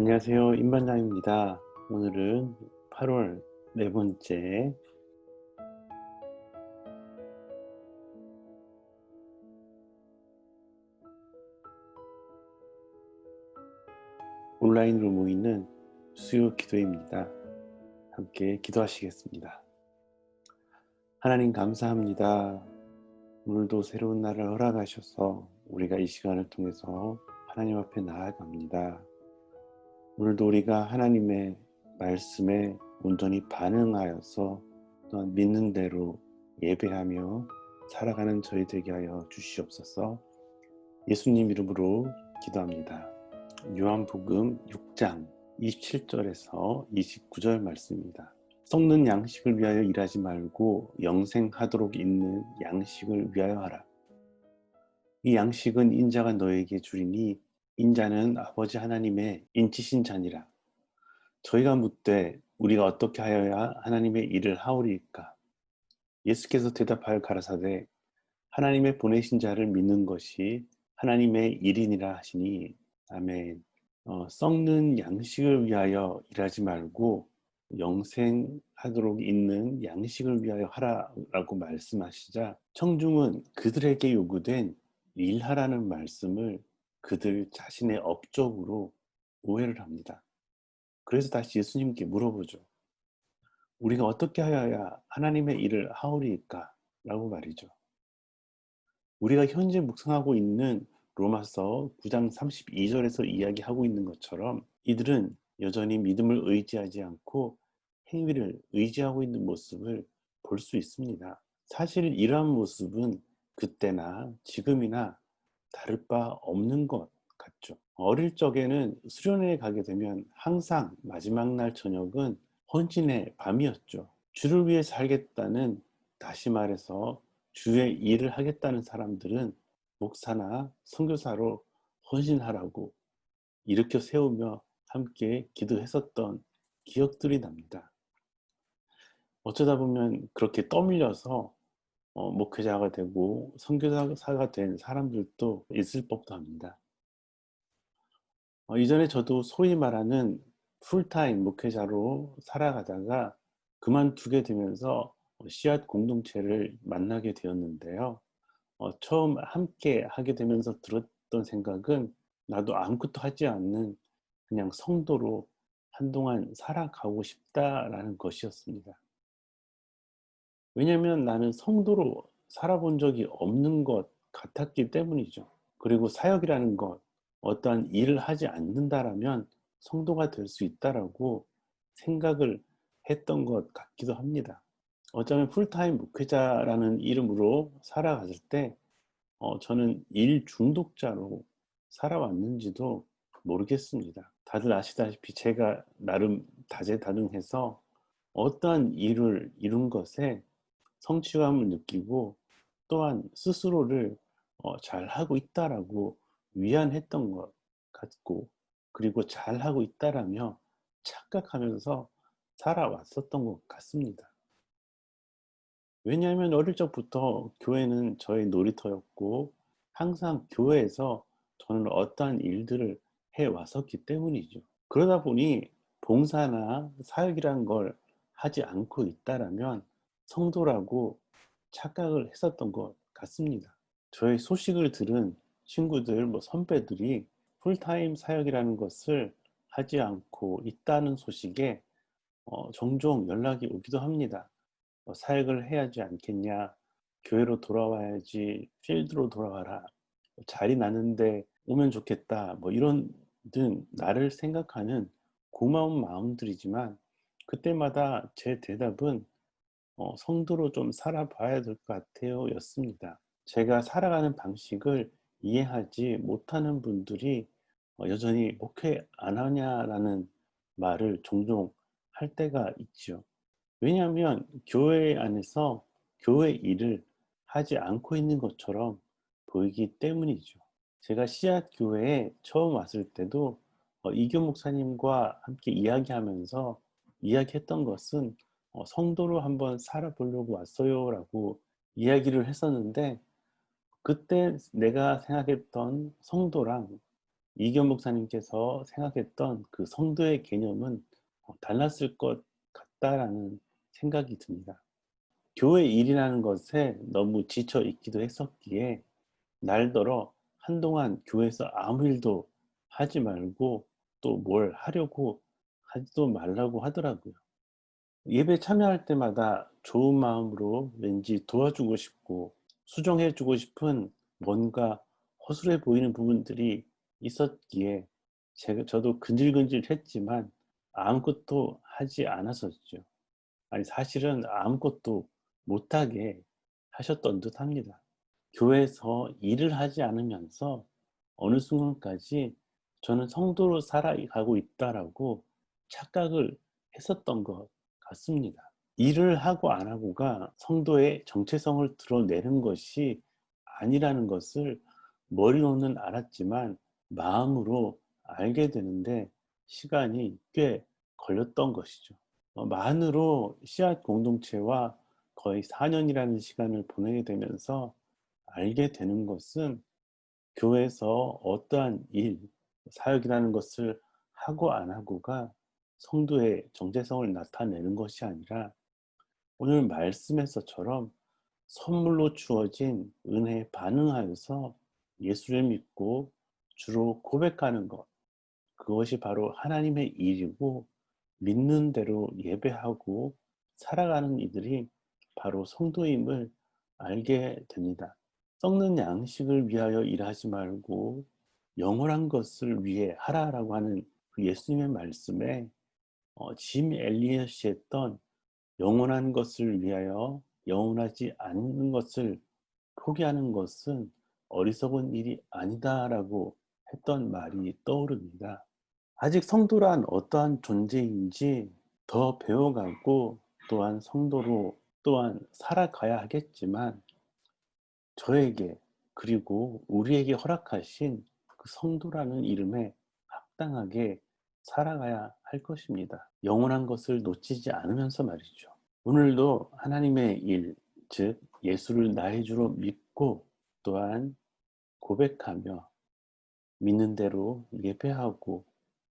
안녕하세요. 임반장입니다. 오늘은 8월 네 번째 온라인으로 모이는 수요 기도입니다. 함께 기도하시겠습니다. 하나님 감사합니다. 오늘도 새로운 날을 허락하셔서 우리가 이 시간을 통해서 하나님 앞에 나아갑니다. 오늘도 우리가 하나님의 말씀에 온전히 반응하여서 또한 믿는 대로 예배하며 살아가는 저희 되게 하여 주시옵소서 예수님 이름으로 기도합니다. 요한복음 6장 27절에서 29절 말씀입니다. 썩는 양식을 위하여 일하지 말고 영생하도록 있는 양식을 위하여 하라. 이 양식은 인자가 너에게 주리니 인자는 아버지 하나님의 인치신 자니라. 저희가 묻되 우리가 어떻게 하여야 하나님의 일을 하오리까? 예수께서 대답하여 가라사대 하나님의 보내신 자를 믿는 것이 하나님의 일이니라 하시니 아멘. 어, 썩는 양식을 위하여 일하지 말고 영생하도록 있는 양식을 위하여 하라라고 말씀하시자 청중은 그들에게 요구된 일하라는 말씀을 그들 자신의 업적으로 오해를 합니다. 그래서 다시 예수님께 물어보죠. 우리가 어떻게 하여야 하나님의 일을 하오리까? 라고 말이죠. 우리가 현재 묵상하고 있는 로마서 9장 32절에서 이야기하고 있는 것처럼 이들은 여전히 믿음을 의지하지 않고 행위를 의지하고 있는 모습을 볼 수 있습니다. 사실 이러한 모습은 그때나 지금이나 다를 바 없는 것 같죠. 어릴 적에는 수련회에 가게 되면 항상 마지막 날 저녁은 헌신의 밤이었죠. 주를 위해 살겠다는 다시 말해서 주의 일을 하겠다는 사람들은 목사나 선교사로 헌신하라고 일으켜 세우며 함께 기도했었던 기억들이 납니다. 어쩌다 보면 그렇게 떠밀려서 어, 목회자가 되고 선교사가 된 사람들도 있을 법도 합니다. 어, 이전에 저도 소위 말하는 풀타임 목회자로 살아가다가 그만두게 되면서 씨앗 공동체를 만나게 되었는데요. 어, 처음 함께 하게 되면서 들었던 생각은 나도 아무것도 하지 않는 그냥 성도로 한동안 살아가고 싶다라는 것이었습니다. 왜냐하면 나는 성도로 살아본 적이 없는 것 같았기 때문이죠. 그리고 사역이라는 것, 어떠한 일을 하지 않는다라면 성도가 될 수 있다라고 생각을 했던 것 같기도 합니다. 어쩌면 풀타임 목회자라는 이름으로 살아갔을 때 어, 저는 일 중독자로 살아왔는지도 모르겠습니다. 다들 아시다시피 제가 나름 다재다능해서 어떠한 일을 이룬 것에 성취감을 느끼고 또한 스스로를 어, 잘하고 있다라고 위안했던 것 같고 그리고 잘하고 있다라며 착각하면서 살아왔었던 것 같습니다. 왜냐하면 어릴 적부터 교회는 저의 놀이터였고 항상 교회에서 저는 어떠한 일들을 해왔었기 때문이죠. 그러다 보니 봉사나 사역이라는 걸 하지 않고 있다라면 성도라고 착각을 했었던 것 같습니다. 저의 소식을 들은 친구들, 뭐 선배들이 풀타임 사역이라는 것을 하지 않고 있다는 소식에 어, 종종 연락이 오기도 합니다. 뭐 사역을 해야지 않겠냐, 교회로 돌아와야지, 필드로 돌아와라, 뭐 자리 나는데 오면 좋겠다, 뭐 이런 등 나를 생각하는 고마운 마음들이지만 그때마다 제 대답은 어, 성도로 좀 살아봐야 될 것 같아요 였습니다. 제가 살아가는 방식을 이해하지 못하는 분들이 어, 여전히 목회 안 하냐라는 말을 종종 할 때가 있죠. 왜냐하면 교회 안에서 교회 일을 하지 않고 있는 것처럼 보이기 때문이죠. 제가 씨앗 교회에 처음 왔을 때도 어, 이교 목사님과 함께 이야기하면서 이야기했던 것은 어, 성도로 한번 살아보려고 왔어요 라고 이야기를 했었는데 그때 내가 생각했던 성도랑 이견 목사님께서 생각했던 그 성도의 개념은 어, 달랐을 것 같다라는 생각이 듭니다. 교회 일이라는 것에 너무 지쳐 있기도 했었기에 날더러 한동안 교회에서 아무 일도 하지 말고 또 뭘 하려고 하지도 말라고 하더라고요. 예배 참여할 때마다 좋은 마음으로 왠지 도와주고 싶고 수정해 주고 싶은 뭔가 허술해 보이는 부분들이 있었기에 제가 저도 근질근질했지만 아무것도 하지 않았었죠. 아니 사실은 아무것도 못하게 하셨던 듯 합니다. 교회에서 일을 하지 않으면서 어느 순간까지 저는 성도로 살아가고 있다라고 착각을 했었던 것 같습니다. 일을 하고 안 하고가 성도의 정체성을 드러내는 것이 아니라는 것을 머리로는 알았지만 마음으로 알게 되는데 시간이 꽤 걸렸던 것이죠. 어, 만으로 씨앗 공동체와 거의 4년이라는 시간을 보내게 되면서 알게 되는 것은 교회에서 어떠한 일, 사역이라는 것을 하고 안 하고가 성도의 정체성을 나타내는 것이 아니라 오늘 말씀에서처럼 선물로 주어진 은혜에 반응하여서 예수를 믿고 주로 고백하는 것 그것이 바로 하나님의 일이고 믿는 대로 예배하고 살아가는 이들이 바로 성도임을 알게 됩니다. 썩는 양식을 위하여 일하지 말고 영원한 것을 위해 하라라고 하는 그 예수님의 말씀에 어, 짐 엘리엇이 했던 영원한 것을 위하여 영원하지 않는 것을 포기하는 것은 어리석은 일이 아니다라고 했던 말이 떠오릅니다. 아직 성도란 어떠한 존재인지 더 배워가고 또한 성도로 또한 살아가야 하겠지만 저에게 그리고 우리에게 허락하신 그 성도라는 이름에 합당하게 살아가야 할 것입니다. 영원한 것을 놓치지 않으면서 말이죠. 오늘도 하나님의 일, 즉 예수를 나의 주로 믿고 또한 고백하며 믿는 대로 예배하고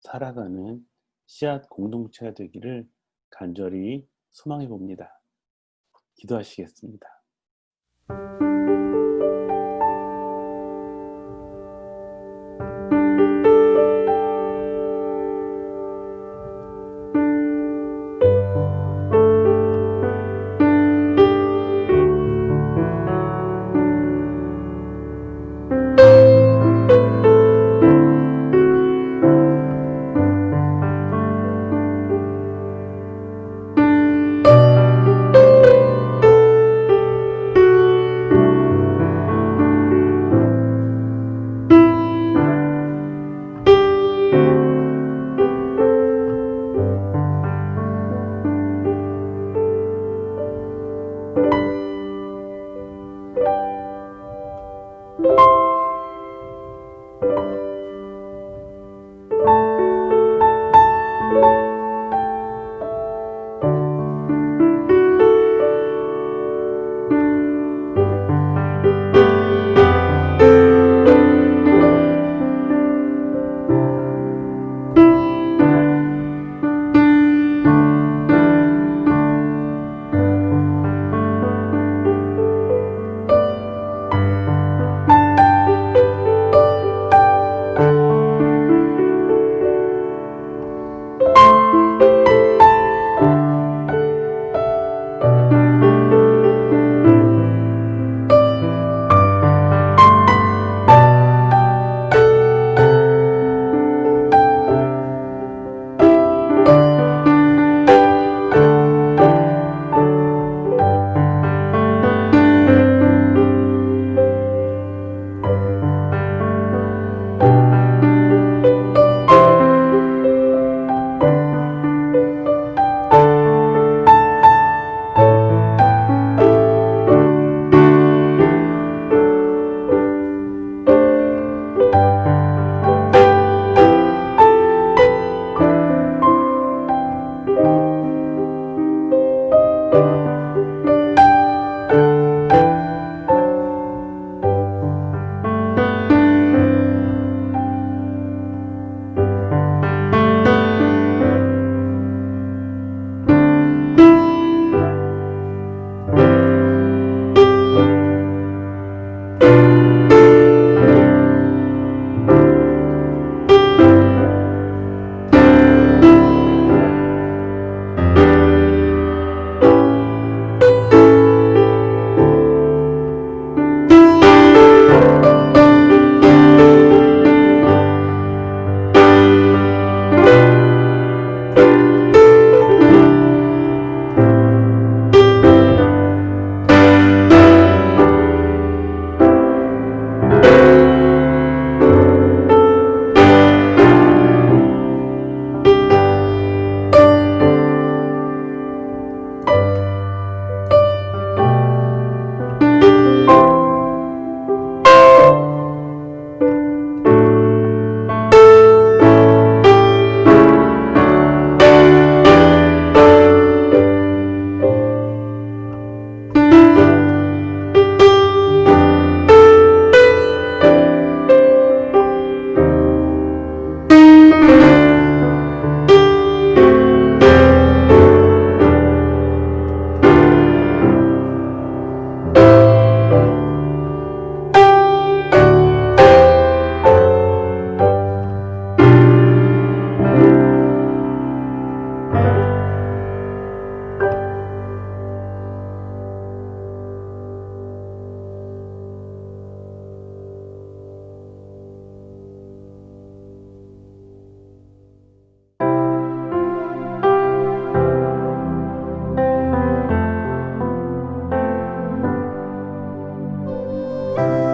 살아가는 씨앗 공동체가 되기를 간절히 소망해 봅니다. 기도하시겠습니다. 嗯。